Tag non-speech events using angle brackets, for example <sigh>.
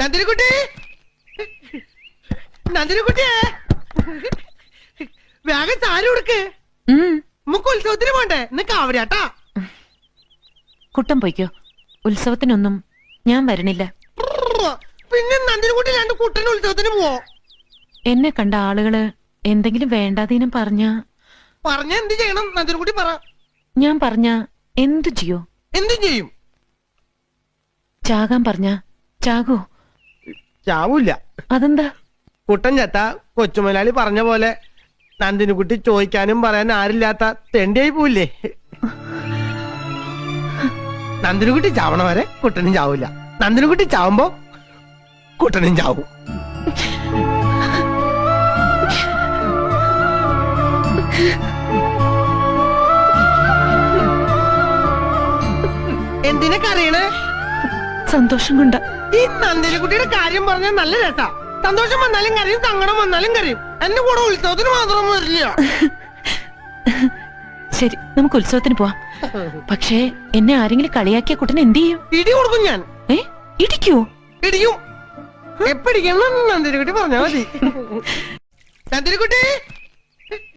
നന്ദിനിക്കുട്ടി? നന്ദിനിക്കുട്ടിയെ? വേഗം സാരി കൊടുക്ക് നമുക്ക് ഉത്സവത്തിന് പോണ്ടേ? ഇന്ന് ആവരാട്ടാ കുട്ടം പൊയ്ക്കോ. ഉത്സവത്തിനൊന്നും ഞാൻ വരണില്ല. പിന്നെ നന്ദിനിക്കുട്ടി രണ്ട് കുട്ടന് ഉത്സവത്തിന് പോവോ? എന്നെ കണ്ട ആളുകൾ എന്തെങ്കിലും വേണ്ടാതീനം പറഞ്ഞ? പറഞ്ഞ എന്ത് ചെയ്യണം? നന്ദിനിക്കുട്ടി പറ. ഞാൻ പറഞ്ഞ എന്തു ചെയ്യോ? എന്തും ചെയ്യും. ചാകാൻ പറഞ്ഞ ചാകോ. ചാവൂല്ല. അതെന്താ? കുട്ടൻ ചത്ത കൊച്ചുമുതലാളി പറഞ്ഞ പോലെ. നന്ദിനുകുട്ടി ചോദിക്കാനും പറയാൻ ആരില്ലാത്ത തെണ്ടിയായി പോവില്ലേ? നന്ദിനുകുട്ടി ചാവണ വരെ കുട്ടനും ചാവൂല നന്ദിനുകുട്ടി ചാവുമ്പോ കുട്ടനും ചാവും. എന്തിനൊക്കെ അറിയണേ സന്തോഷം കൊണ്ട ഈ നന്ദിനിക്കുട്ടിയുടെ കാര്യം പറഞ്ഞാൽ നല്ല രസാ സന്തോഷം വന്നാലും കരയും സങ്കടം വന്നാലും കരയും. എന്റെ കൂടെ ഉത്സവത്തിന് മാത്രം വരില്ല. ശരി നമുക്ക് ഉത്സവത്തിന് പോവാം. പക്ഷേ എന്നെ ആരെങ്കിലും കളിയാക്കിയ കുട്ടൻ എന്ത് ചെയ്യും? ഇടി കൊടുക്കും ഞാൻ. ഏ? ഇടിക്കോ ഇടിയും. എപ്പിടിക്കണം നന്ദിനിക്കുട്ടി പറഞ്ഞാ മതി. <laughs> നന്ദിനിക്കുട്ടി.